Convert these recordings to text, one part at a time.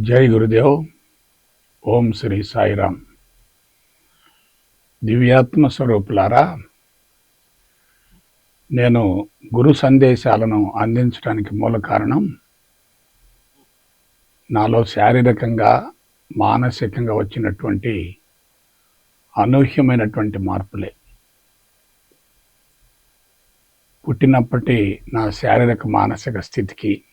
జై గురుదేవ్. ఓం శ్రీ సాయిరామ్. దివ్యాత్మ స్వరూపులారా నేను గురు సందేశాలను అందించడానికి మూల కారణం నాలో శారీరకంగా మానసికంగా వచ్చినటువంటి అనూహ్యమైనటువంటి మార్పులే. పుట్టినప్పటి నా శారీరక మానసిక స్థితికి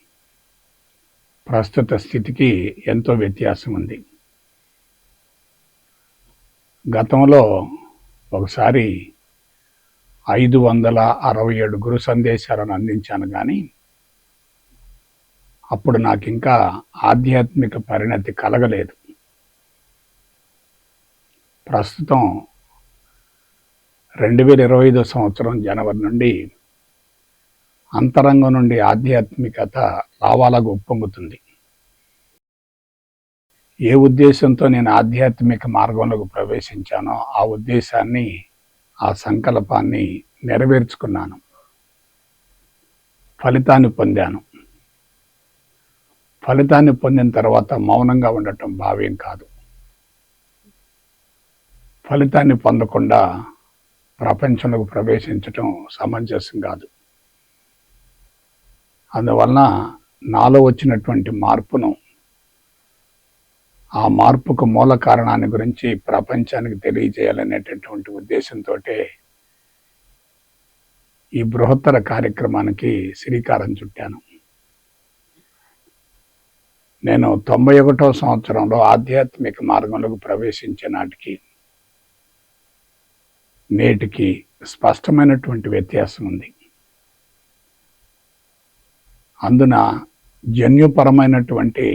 ప్రస్తుత స్థితికి ఎంతో వ్యత్యాసం ఉంది గతంలో ఒకసారి ఐదు వందల అరవై ఏడు గురు సందేశాలను అందించాను కానీ అప్పుడు నాకు ఇంకా ఆధ్యాత్మిక పరిణతి కలగలేదు. ప్రస్తుతం రెండు వేల ఇరవై ఐదో సంవత్సరం జనవరి నుండి అంతరంగం నుండి ఆధ్యాత్మికత లావాలకు ఉప్పొంగుతుంది. ఏ ఉద్దేశంతో నేను ఆధ్యాత్మిక మార్గంలోకి ప్రవేశించానో ఆ ఉద్దేశాన్ని ఆ సంకల్పాన్ని నెరవేర్చుకున్నాను. ఫలితాన్ని పొందాను. ఫలితాన్ని పొందిన తర్వాత మౌనంగా ఉండటం భావ్యం కాదు. ఫలితాన్ని పొందకుండా ప్రపంచంలోకి ప్రవేశించటం సమంజసం కాదు. అందువలన నాలో వచ్చినటువంటి మార్పును ఆ మార్పుకు మూల కారణాన్ని గురించి ప్రపంచానికి తెలియజేయాలనేటటువంటి ఉద్దేశంతో ఈ బృహత్తర కార్యక్రమానికి శ్రీకారం చుట్టాను. నేను తొంభై ఒకటో సంవత్సరంలో ఆధ్యాత్మిక మార్గంలోకి ప్రవేశించే నాటికి నేటికి స్పష్టమైనటువంటి వ్యత్యాసం ఉంది. అందున జన్యుపరమైనటువంటి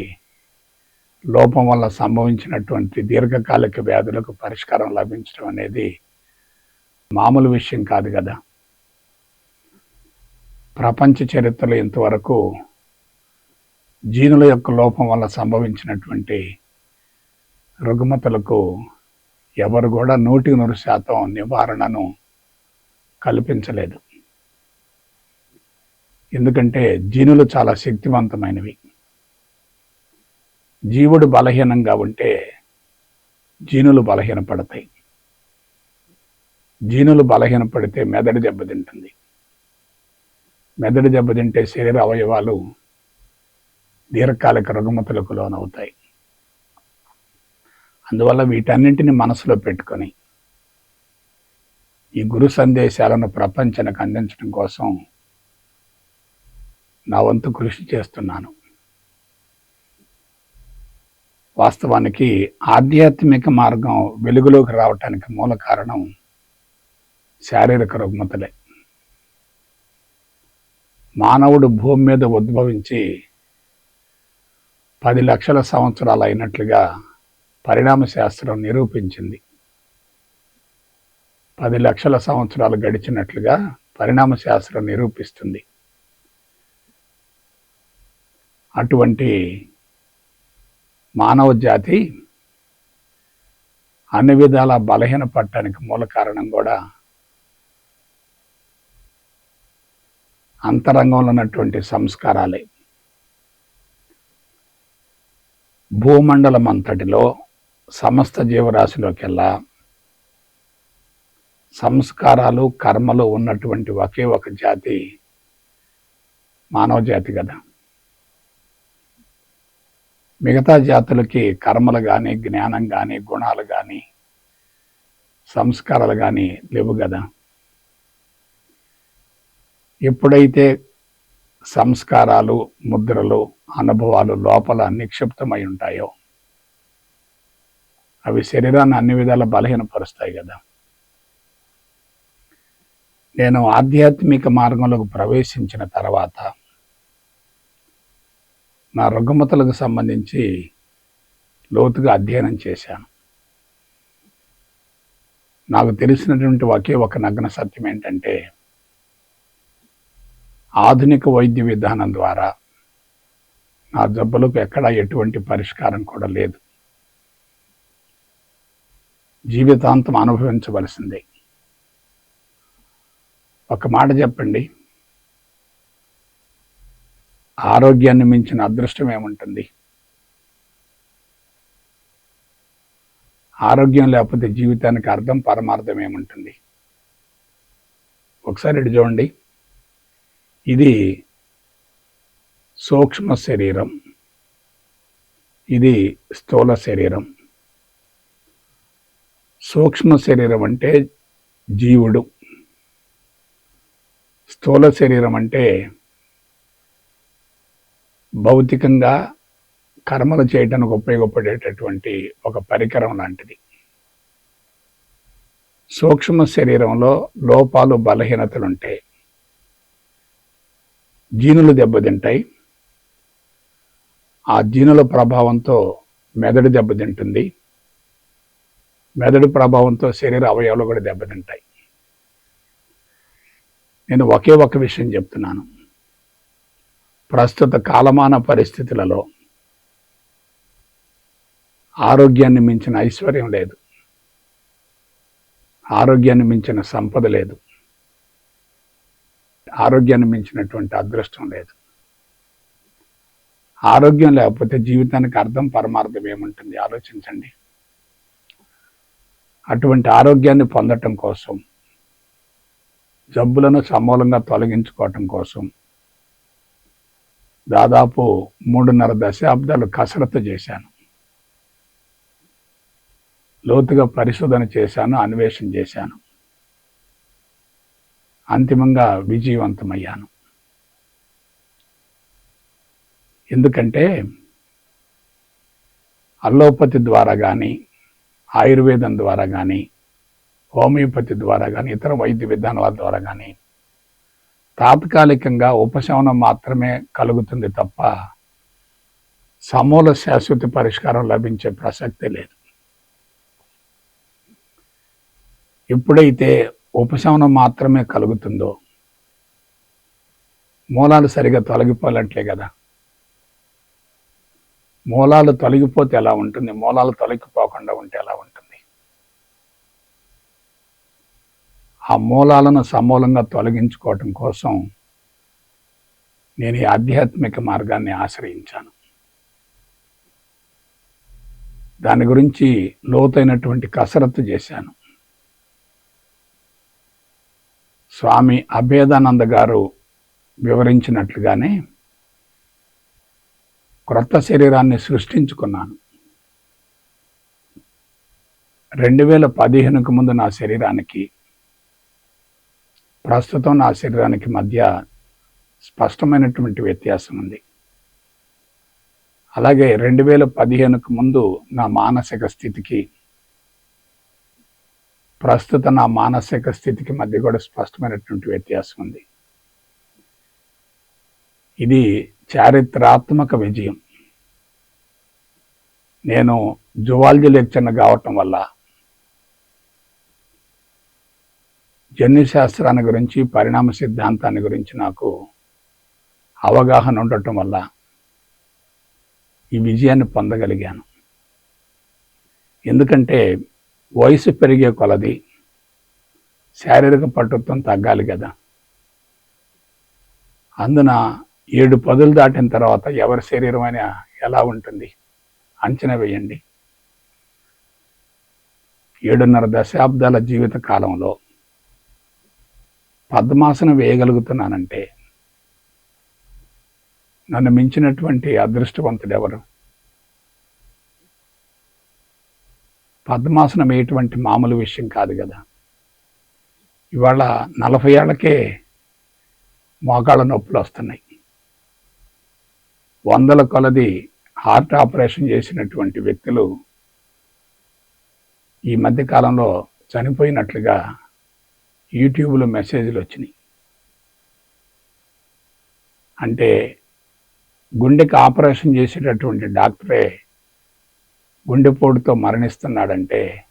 లోపం వల్ల సంభవించినటువంటి దీర్ఘకాలిక వ్యాధులకు పరిష్కారం లభించడం అనేది మామూలు విషయం కాదు కదా. ప్రపంచ చరిత్రలో ఇంతవరకు జీనుల యొక్క లోపం వల్ల సంభవించినటువంటి రుగ్మతలకు ఎవరు కూడా నూటికి నూరు శాతం నివారణను కల్పించలేదు. ఎందుకంటే జీనులు చాలా శక్తివంతమైనవి. జీవుడు బలహీనంగా ఉంటే జీనులు బలహీనపడతాయి. జీనులు బలహీనపడితే మెదడు దెబ్బతింటుంది. మెదడు దెబ్బతింటే శరీర అవయవాలు దీర్ఘకాలిక రుగ్మతలకు లోనవుతాయి. అందువల్ల వీటన్నింటిని మనసులో పెట్టుకొని ఈ గురు సందేశాలను ప్రపంచానికి అందించడం కోసం నా వంతు కృషి చేస్తున్నాను. వాస్తవానికి ఆధ్యాత్మిక మార్గం వెలుగులోకి రావటానికి మూల కారణం శారీరక రుగ్మతలే. మానవుడు భూమి మీద ఉద్భవించి పది లక్షల సంవత్సరాలు అయినట్లుగా పరిణామ శాస్త్రం నిరూపించింది. పది లక్షల సంవత్సరాలు గడిచినట్లుగా పరిణామ శాస్త్రం నిరూపిస్తుంది. అటువంటి మానవ జాతి అన్ని విధాల బలహీన పట్టడానికి మూల కారణం కూడా అంతరంగంలో ఉన్నటువంటి సంస్కారాలే. భూమండలం అంతటిలో సమస్త జీవరాశిలోకెల్లా సంస్కారాలు కర్మలు ఉన్నటువంటి ఒకే ఒక జాతి మానవ జాతి కదా. మిగతా జాతులకి కర్మలు కానీ జ్ఞానం కానీ గుణాలు కానీ సంస్కారాలు కానీ లేవు కదా. ఎప్పుడైతే సంస్కారాలు ముద్రలు అనుభవాలు లోపల నిక్షిప్తమై ఉంటాయో అవి శరీరాన్ని అన్ని విధాల బలహీనపరుస్తాయి కదా. నేను ఆధ్యాత్మిక మార్గంలోకి ప్రవేశించిన తర్వాత నా రుగ్మతలకు సంబంధించి లోతుగా అధ్యయనం చేశాను. నాకు తెలిసినటువంటి ఒకే ఒక నగ్న సత్యం ఏంటంటే ఆధునిక వైద్య విధానం ద్వారా నా జబ్బులకు ఎక్కడా ఎటువంటి పరిష్కారం కూడా లేదు. జీవితాంతం అనుభవించవలసిందే. ఒక మాట చెప్పండి. ఆరోగ్యాన్ని మించిన అదృష్టం ఏముంటుంది? ఆరోగ్యం లేకపోతే జీవితానికి అర్థం పరమార్థం ఏముంటుంది? ఒకసారి ఇటు చూడండి. ఇది సూక్ష్మ శరీరం. ఇది స్థూల శరీరం. సూక్ష్మ శరీరం అంటే జీవుడు. స్థూల శరీరం అంటే భౌతికంగా కర్మలు చేయడానికి ఉపయోగపడేటటువంటి ఒక పరికరం లాంటిది. సూక్ష్మ శరీరంలో లోపాలు బలహీనతలు ఉంటాయి జీనులు దెబ్బతింటాయి. ఆ జీనుల ప్రభావంతో మెదడు దెబ్బతింటుంది. మెదడు ప్రభావంతో శరీర అవయవాలు కూడా దెబ్బతింటాయి. నేను ఒకే ఒక విషయం చెప్తున్నాను. ప్రస్తుత కాలమాన పరిస్థితులలో ఆరోగ్యాన్ని మించిన ఐశ్వర్యం లేదు. ఆరోగ్యాన్ని మించిన సంపద లేదు. ఆరోగ్యాన్ని మించినటువంటి అదృష్టం లేదు. ఆరోగ్యం లేకపోతే జీవితానికి అర్థం పరమార్థం ఏముంటుంది? ఆలోచించండి. అటువంటి ఆరోగ్యాన్ని పొందటం కోసం జబ్బులను సమూలంగా తొలగించుకోవటం కోసం దాదాపు మూడున్నర దశాబ్దాలు కసరత్తు చేశాను. లోతుగా పరిశోధన చేశాను అన్వేషణ చేశాను. అంతిమంగా విజయవంతమయ్యాను. ఎందుకంటే అల్లోపతి ద్వారా కానీ ఆయుర్వేదం ద్వారా కానీ హోమియోపతి ద్వారా కానీ ఇతర వైద్య విధానాల ద్వారా కానీ తాత్కాలికంగా ఉపశమనం మాత్రమే కలుగుతుంది తప్ప సమూల శాశ్వత పరిష్కారం లభించే ప్రసక్తి లేదు. ఎప్పుడైతే ఉపశమనం మాత్రమే కలుగుతుందో మూలాలు సరిగా తొలగిపోవాలంటే కదా. మూలాలు తొలగిపోతే ఎలా ఉంటుంది? మూలాలు తొలగిపోకుండా ఉంటే ఎలా ఉంటుంది? ఆ మూలాలను సమూలంగా తొలగించుకోవటం కోసం నేను ఈ ఆధ్యాత్మిక మార్గాన్ని ఆశ్రయించాను. దాని గురించి లోతైనటువంటి కసరత్తు చేశాను. స్వామి అభేదానంద గారు వివరించినట్లుగానే క్రొత్త శరీరాన్ని సృష్టించుకున్నాను. రెండు వేల పదిహేనుకు ముందు నా శరీరానికి ప్రస్తుతం నా శరీరానికి మధ్య స్పష్టమైనటువంటి వ్యత్యాసం ఉంది. అలాగే రెండు వేల పదిహేనుకు ముందు నా మానసిక స్థితికి ప్రస్తుత నా మానసిక స్థితికి మధ్య కూడా స్పష్టమైనటువంటి వ్యత్యాసం ఉంది. ఇది చారిత్రాత్మక విజయం. నేను జువాలజీ లెక్చర్ను కావటం వల్ల జన్యుశాస్త్రాన్ని గురించి పరిణామ సిద్ధాంతాన్ని గురించి నాకు అవగాహన ఉండటం వల్ల ఈ విజయాన్ని పొందగలిగాను. ఎందుకంటే వయసు పెరిగే కొలది శారీరక పట్టుత్వం తగ్గాలి కదా. అందున ఏడు పదులు దాటిన తర్వాత ఎవరి శరీరం అయినా ఎలా ఉంటుంది? అంచనా వేయండి. ఏడున్నర దశాబ్దాల జీవిత కాలంలో పద్మాసనం వేయగలుగుతున్నానంటే నన్ను మించినటువంటి అదృష్టవంతుడు ఎవరు? పద్మాసనం వేయటువంటి మామూలు విషయం కాదు కదా. ఇవాళ నలభై ఏళ్ళకే మోకాళ్ళ నొప్పులు వస్తున్నాయి. వందల కొలది హార్ట్ ఆపరేషన్ చేసినటువంటి వ్యక్తులు ఈ మధ్యకాలంలో చనిపోయినట్లుగా యూట్యూబ్లో మెసేజ్లు వచ్చినాయి. అంటే గుండెకి ఆపరేషన్ చేసేటటువంటి డాక్టరే గుండెపోటుతో మరణిస్తున్నాడంటే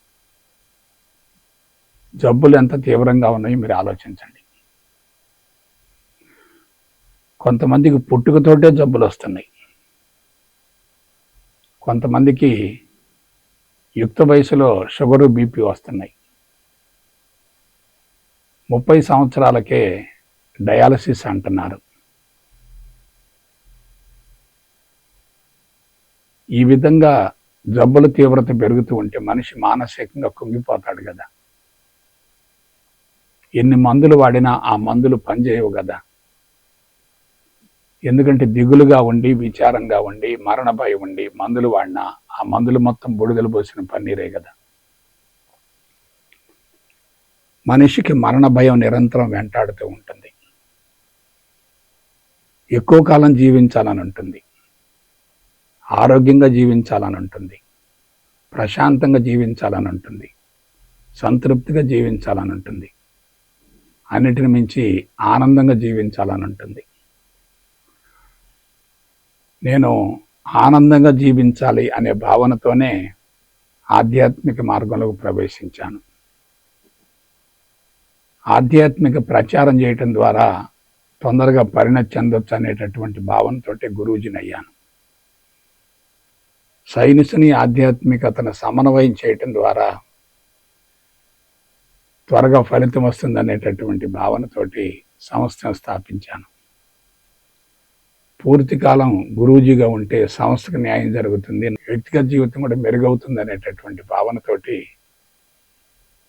జబ్బులు ఎంత తీవ్రంగా ఉన్నాయో మీరు ఆలోచించండి. కొంతమందికి పుట్టుకతోటే జబ్బులు వస్తున్నాయి. కొంతమందికి యుక్త వయసులో షుగరు బీపీ వస్తున్నాయి. ముప్పై సంవత్సరాలకే డయాలసిస్ అంటున్నారు. ఈ విధంగా జబ్బుల తీవ్రత పెరుగుతూ ఉంటే మనిషి మానసికంగా కుంగిపోతాడు కదా. ఎన్ని మందులు వాడినా ఆ మందులు పనిచేయవు కదా. ఎందుకంటే దిగులుగా ఉండి విచారంగా ఉండి మరణ భయం ఉండి మందులు వాడినా ఆ మందులు మొత్తం బుడిదలు పోసిన పన్నీరే కదా. మనిషికి మరణ భయం నిరంతరం వెంటాడుతూ ఉంటుంది. ఎక్కువ కాలం జీవించాలని ఉంటుంది. ఆరోగ్యంగా జీవించాలని ఉంటుంది. ప్రశాంతంగా జీవించాలని ఉంటుంది. సంతృప్తిగా జీవించాలని ఉంటుంది. అన్నిటిని మించి ఆనందంగా జీవించాలని ఉంటుంది. నేను ఆనందంగా జీవించాలి అనే భావనతోనే ఆధ్యాత్మిక మార్గంలోకి ప్రవేశించాను. ఆధ్యాత్మిక ప్రచారం చేయటం ద్వారా తొందరగా పరిణతి చెందొచ్చు అనేటటువంటి భావనతోటి గురూజీని అయ్యాను. సైనిసుని ఆధ్యాత్మికతను సమన్వయం చేయటం ద్వారా త్వరగా ఫలితం వస్తుందనేటటువంటి భావనతోటి సంస్థను స్థాపించాను. పూర్తి కాలం గురూజీగా ఉంటే సంస్థకు న్యాయం జరుగుతుంది వ్యక్తిగత జీవితం కూడా మెరుగవుతుంది అనేటటువంటి భావనతోటి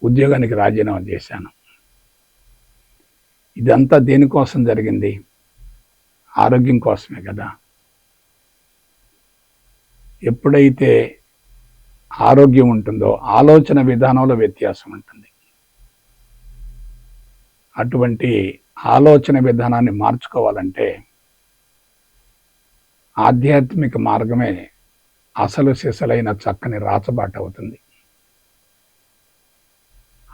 ఉద్యోగానికి రాజీనామా చేశాను. ఇదంతా దేనికోసం జరిగింది? ఆరోగ్యం కోసమే కదా. ఎప్పుడైతే ఆరోగ్యం ఉంటుందో ఆలోచన విధానంలో వ్యత్యాసం ఉంటుంది. అటువంటి ఆలోచన విధానాన్ని మార్చుకోవాలంటే ఆధ్యాత్మిక మార్గమే అసలు సిసలైన చక్కని రాచబాట అవుతుంది.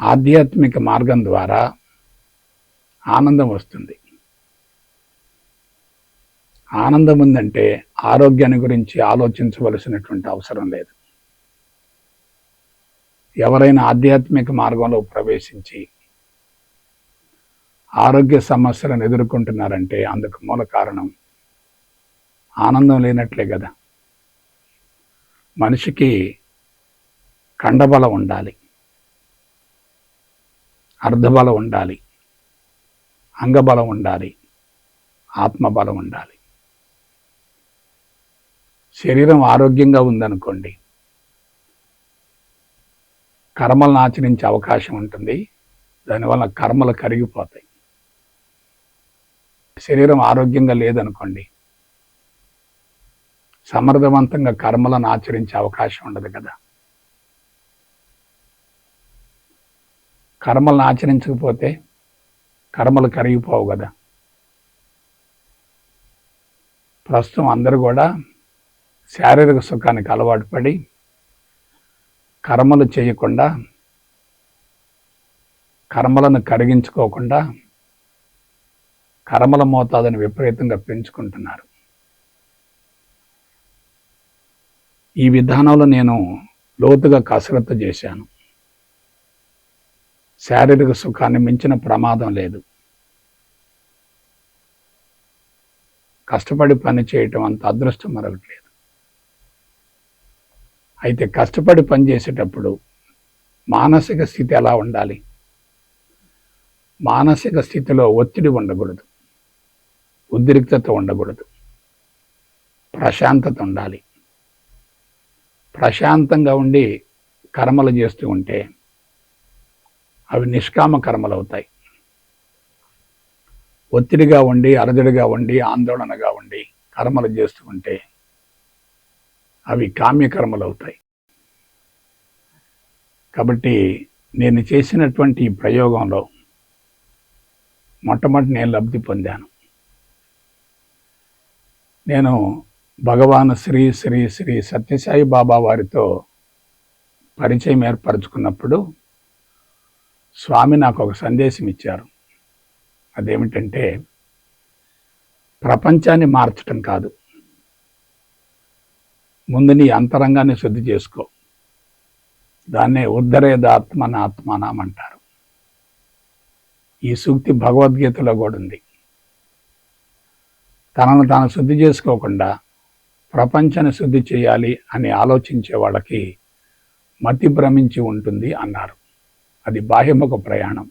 ఆధ్యాత్మిక మార్గం ద్వారా ఆనందం వస్తుంది. ఆనందం ఉందంటే ఆరోగ్యాన్ని గురించి ఆలోచించవలసినటువంటి అవసరం లేదు. ఎవరైనా ఆధ్యాత్మిక మార్గంలో ప్రవేశించి ఆరోగ్య సమస్యలను ఎదుర్కొంటున్నారంటే అందుకు మూల కారణం ఆనందం లేనట్లే కదా. మనిషికి కండబలం ఉండాలి. అర్ధబలం ఉండాలి. అంగబలం ఉండాలి ఆత్మబలం ఉండాలి. శరీరం ఆరోగ్యంగా ఉందనుకోండి కర్మలను ఆచరించే అవకాశం ఉంటుంది దానివల్ల కర్మలు కరిగిపోతాయి. శరీరం ఆరోగ్యంగా లేదనుకోండి సమర్థవంతంగా కర్మలను ఆచరించే అవకాశం ఉండదు కదా. కర్మలను ఆచరించకపోతే కర్మలు కరిగిపోవు కదా. ప్రస్తుతం అందరూ కూడా శారీరక సుఖానికి అలవాటు పడి కర్మలు చేయకుండా కర్మలను కరిగించుకోకుండా కర్మల మోతాదుని విపరీతంగా పెంచుకుంటున్నారు. ఈ విధానంలో నేను లోతుగా కసరత్తు చేశాను. శారీరక సుఖాన్ని మించిన ప్రమాదం లేదు. కష్టపడి పని చేయటం అంత అదృష్టం మరొకటి లేదు. అయితే కష్టపడి పని చేసేటప్పుడు మానసిక స్థితి ఎలా ఉండాలి? మానసిక స్థితిలో ఒత్తిడి ఉండకూడదు. ఉద్రిక్తత ఉండకూడదు. ప్రశాంతత ఉండాలి. ప్రశాంతంగా ఉండి కర్మలు చేస్తూ ఉంటే అవి నిష్కామ కర్మలు అవుతాయి ఒత్తిడిగా ఉండి అరజడిగా ఉండి ఆందోళనగా ఉండి కర్మలు చేస్తూ ఉంటే అవి కామ్యకర్మలు అవుతాయి కాబట్టి నేను చేసినటువంటి ఈ ప్రయోగంలో మొట్టమొదటి నేను లబ్ధి పొందాను. నేను భగవాన్ శ్రీ శ్రీ శ్రీ సత్యసాయి బాబా వారితో పరిచయం ఏర్పరచుకున్నప్పుడు స్వామి నాకు ఒక సందేశం ఇచ్చారు అదేమిటంటే ప్రపంచాన్ని మార్చటం కాదు. ముందు నీ అంతరంగాన్ని శుద్ధి చేసుకో. దాన్నే ఉద్ధరేదాత్మన ఆత్మానం అంటారు ఈ సూక్తి భగవద్గీతలో కూడా ఉంది. తనను తాను శుద్ధి చేసుకోకుండా ప్రపంచాన్ని శుద్ధి చేయాలి అని ఆలోచించే వాళ్ళకి మతి భ్రమించి ఉంటుంది అన్నారు. అది బాహ్యముఖ ప్రయాణం.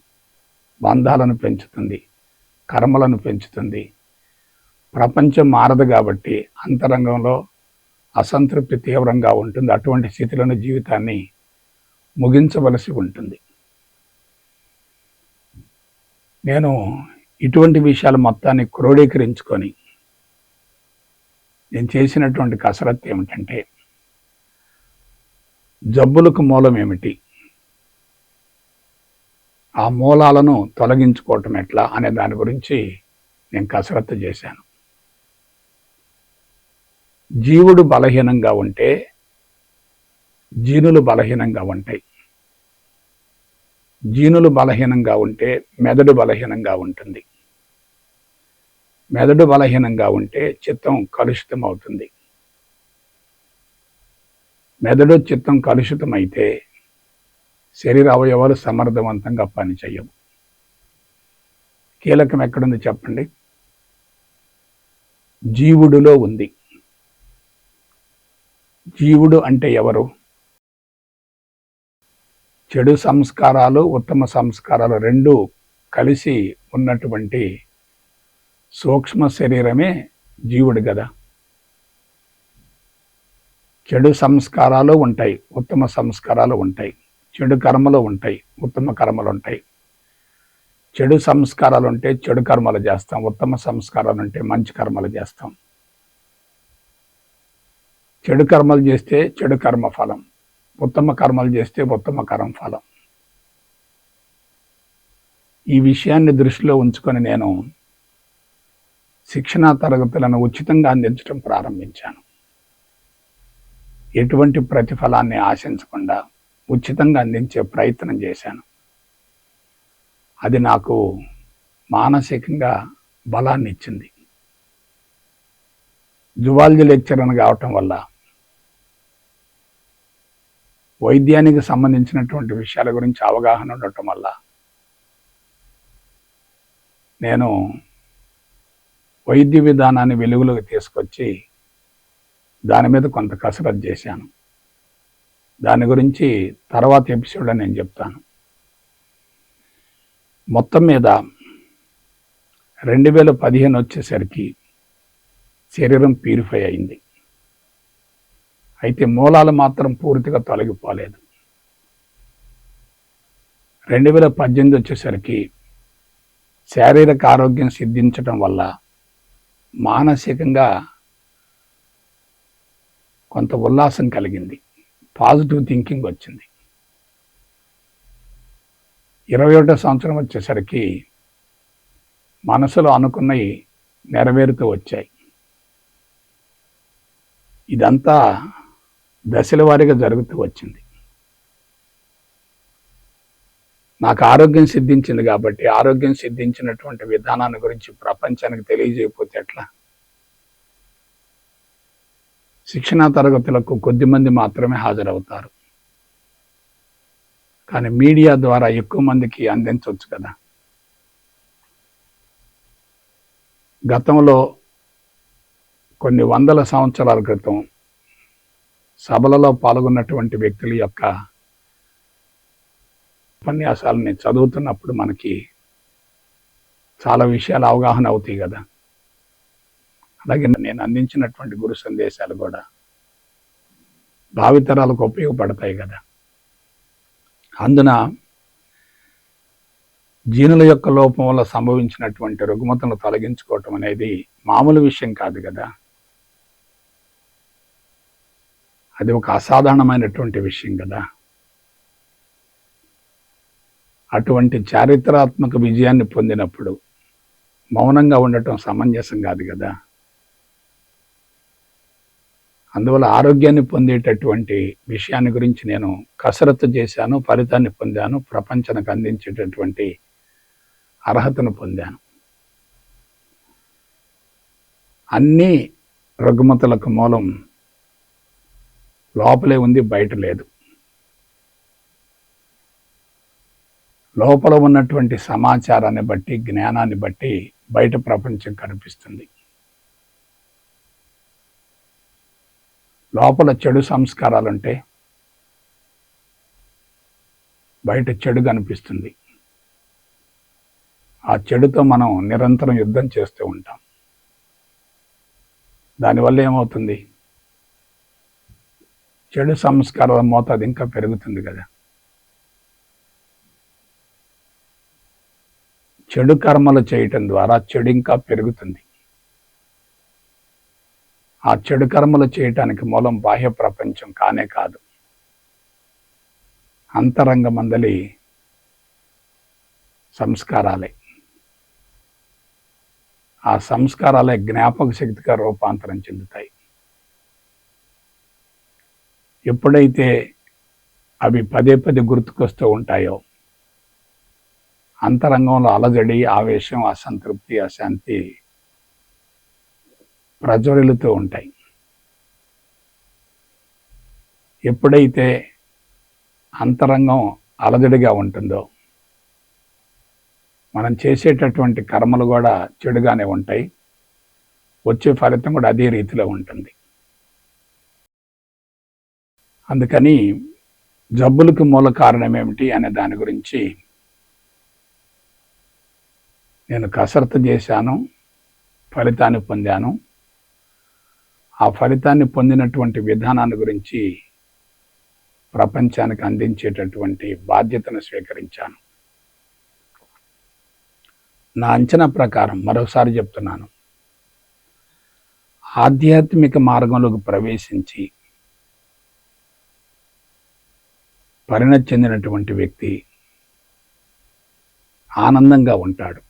బంధాలను పెంచుతుంది కర్మలను పెంచుతుంది. ప్రపంచం మారదు కాబట్టి అంతరంగంలో అసంతృప్తి తీవ్రంగా ఉంటుంది. అటువంటి స్థితిలోని జీవితాన్ని ముగించవలసి ఉంటుంది. నేను ఇటువంటి విషయాలు మొత్తాన్ని క్రోడీకరించుకొని నేను చేసినటువంటి కసరత్తు ఏమిటంటే జబ్బులకు మూలం ఏమిటి? ఆ మూలాలను తొలగించుకోవటం ఎట్లా అనే దాని గురించి నేను కసరత్తు చేశాను. జీవుడు బలహీనంగా ఉంటే జీనులు బలహీనంగా ఉంటాయి. జీనులు బలహీనంగా ఉంటే మెదడు బలహీనంగా ఉంటుంది. మెదడు బలహీనంగా ఉంటే చిత్తం కలుషితం అవుతుంది మెదడు చిత్తం కలుషితమైతే శరీర అవయవాలు సమర్థవంతంగా పనిచేయవు. కీలకం ఎక్కడుంది చెప్పండి? జీవుడులో ఉంది. జీవుడు అంటే ఎవరు? చెడు సంస్కారాలు ఉత్తమ సంస్కారాలు రెండు కలిసి ఉన్నటువంటి సూక్ష్మ శరీరమే జీవుడు కదా చెడు సంస్కారాలు ఉంటాయి ఉత్తమ సంస్కారాలు ఉంటాయి. చెడు కర్మలు ఉంటాయి ఉత్తమ కర్మలు ఉంటాయి. చెడు సంస్కారాలు ఉంటే చెడు కర్మలు చేస్తాం ఉత్తమ సంస్కారాలు ఉంటే మంచి కర్మలు చేస్తాం. చెడు కర్మలు చేస్తే చెడు కర్మ ఫలం ఉత్తమ కర్మలు చేస్తే ఉత్తమ కర్మ ఫలం. ఈ విషయాన్ని దృష్టిలో ఉంచుకొని నేను శిక్షణా తరగతులను ఉచితంగా అందించడం ప్రారంభించాను. ఎటువంటి ప్రతిఫలాన్ని ఆశించకుండా ఉచితంగా అందించే ప్రయత్నం చేశాను. అది నాకు మానసికంగా బలాన్ని ఇచ్చింది జువాలజీ లెక్చరర్ కావటం వల్ల వైద్యానికి సంబంధించినటువంటి విషయాల గురించి అవగాహన ఉండటం వల్ల నేను వైద్య విధానాన్ని వెలుగులోకి తీసుకొచ్చి దాని మీద కొంత కసరత్ చేశాను. దాని గురించి తర్వాత ఎపిసోడ్లో నేను చెప్తాను. మొత్తం మీద రెండు వేల పదిహేను వచ్చేసరికి శరీరం ప్యూరిఫై అయింది. అయితే మూలాలు మాత్రం పూర్తిగా తొలగిపోలేదు. రెండు వేల పద్దెనిమిది వచ్చేసరికి శారీరక ఆరోగ్యం సిద్ధించడం వల్ల మానసికంగా కొంత ఉల్లాసం కలిగింది. పాజిటివ్ థింకింగ్ వచ్చింది. ఇరవై ఒకటో సంవత్సరం వచ్చేసరికి మనసులో అనుకున్నవి నెరవేరుతూ వచ్చాయి. ఇదంతా దశల వారీగా జరుగుతూ వచ్చింది. నాకు ఆరోగ్యం సిద్ధించింది కాబట్టి ఆరోగ్యం సిద్ధించినటువంటి విధానాన్ని గురించి ప్రపంచానికి తెలియజేయకపోతే ఎట్లా? శిక్షణా తరగతులకు కొద్దిమంది మాత్రమే హాజరవుతారు. కానీ మీడియా ద్వారా ఎక్కువ మందికి అందించవచ్చు కదా. గతంలో కొన్ని వందల సంవత్సరాల క్రితం సభలలో పాల్గొన్నటువంటి వ్యక్తుల యొక్క ఉపన్యాసాలని చదువుతున్నప్పుడు మనకి చాలా విషయాలు అవగాహన అవుతాయి కదా. అలాగే నేను అందించినటువంటి గురు సందేశాలు కూడా భావితరాలకు ఉపయోగపడతాయి కదా. అందున జీనుల యొక్క లోపం వల్ల సంభవించినటువంటి రుగ్మతను తొలగించుకోవటం అనేది మామూలు విషయం కాదు కదా. అది ఒక అసాధారణమైనటువంటి విషయం కదా. అటువంటి చారిత్రాత్మక విజయాన్ని పొందినప్పుడు మౌనంగా ఉండటం సమంజసం కాదు కదా. అందువల్ల ఆరోగ్యాన్ని పొందేటటువంటి విషయాన్ని గురించి నేను కసరత్తు చేశాను ఫలితాన్ని పొందాను ప్రపంచానికి అందించేటటువంటి అర్హతను పొందాను. అన్ని రుగ్మతలకు మూలం లోపలే ఉంది బయట లేదు. లోపల ఉన్నటువంటి సమాచారాన్ని బట్టి జ్ఞానాన్ని బట్టి బయట ప్రపంచం కనిపిస్తుంది. లోపల చెడు సంస్కారాలు ఉంటే బయట చెడు కనిపిస్తుంది ఆ చెడుతో మనం నిరంతరం యుద్ధం చేస్తూ ఉంటాం. దానివల్ల ఏమవుతుంది? చెడు సంస్కారాల మోతాదు ఇంకా పెరుగుతుంది కదా. చెడు కర్మలు చేయటం ద్వారా చెడు ఇంకా పెరుగుతుంది. ఆ చెడు కర్మలు చేయటానికి మూలం బాహ్య ప్రపంచం కానే కాదు. అంతరంగ మందలి సంస్కారాలే. ఆ సంస్కారాలే జ్ఞాపక శక్తిగా రూపాంతరం చెందుతాయి. ఎప్పుడైతే అవి పదే పదే గుర్తుకొస్తూ ఉంటాయో అంతరంగంలో అలజడి ఆవేశం అసంతృప్తి అశాంతి ప్రజ్వరిల్లుతూ ఉంటాయి. ఎప్పుడైతే అంతరంగం అలజడిగా ఉంటుందో మనం చేసేటటువంటి కర్మలు కూడా చెడుగానే ఉంటాయి. వచ్చే ఫలితం కూడా అదే రీతిలో ఉంటుంది. అందుకని జబ్బులకు మూల కారణం ఏమిటి అనే దాని గురించి నేను కసరత్తు చేశాను ఫలితాన్ని పొందాను. ఆ ఫలితాన్ని పొందినటువంటి విధానాన్ని గురించి ప్రపంచానికి అందించేటటువంటి బాధ్యతను స్వీకరించాను. నా అంచనా ప్రకారం మరోసారి చెప్తున్నాను. ఆధ్యాత్మిక మార్గంలోకి ప్రవేశించి పరిణతి చెందినటువంటి వ్యక్తి ఆనందంగా ఉంటాడు.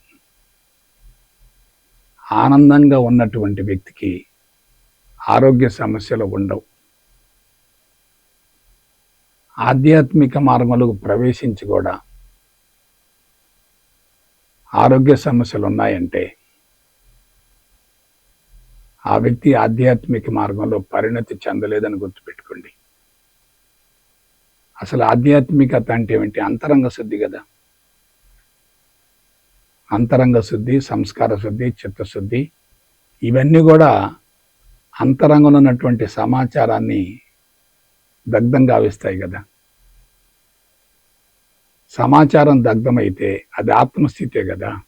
ఆనందంగా ఉన్నటువంటి వ్యక్తికి ఆరోగ్య సమస్యలు ఉండవు. ఆధ్యాత్మిక మార్గంలోకి ప్రవేశించి కూడా ఆరోగ్య సమస్యలు ఉన్నాయంటే ఆ వ్యక్తి ఆధ్యాత్మిక మార్గంలో పరిణతి చెందలేదని గుర్తుపెట్టుకోండి. అసలు ఆధ్యాత్మికత అంటే ఏమిటి? అంతరంగ శుద్ధి కదా. అంతరంగ శుద్ధి సంస్కార శుద్ధి చిత్తశుద్ధి ఇవన్నీ కూడా అంతరంగంలో ఉన్నటువంటి సమాచారాన్ని దగ్ధం గావిస్తాయి కదా. సమాచారం దగ్ధమైతే అది ఆత్మస్థితే కదా.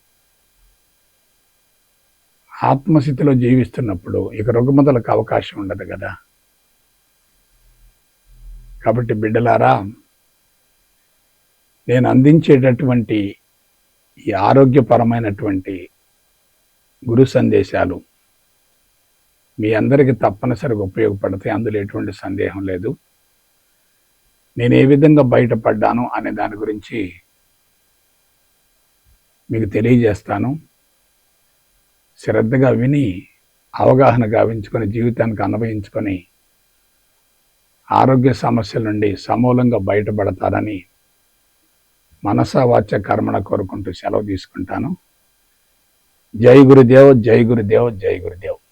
ఆత్మస్థితిలో జీవిస్తున్నప్పుడు ఇక రుగ్మతలకు అవకాశం ఉండదు కదా. కాబట్టి బిడ్డలారా నేను అందించేటటువంటి ఈ ఆరోగ్యపరమైనటువంటి గురు సందేశాలు మీ అందరికీ తప్పనిసరిగా ఉపయోగపడతాయి. అందులో ఎటువంటి సందేహం లేదు. నేను ఏ విధంగా బయటపడ్డాను అనే దాని గురించి మీకు తెలియజేస్తాను. శ్రద్ధగా విని అవగాహన గావించుకొని జీవితానికి అనుభవించుకొని ఆరోగ్య సమస్యల నుండి సమూలంగా బయటపడతారని మనసావాచ్య కర్మణ కోరుకుంటూ సెలవు తీసుకుంటాను. జై గురుదేవ్ జై గురుదేవ్ జై గురుదేవ్.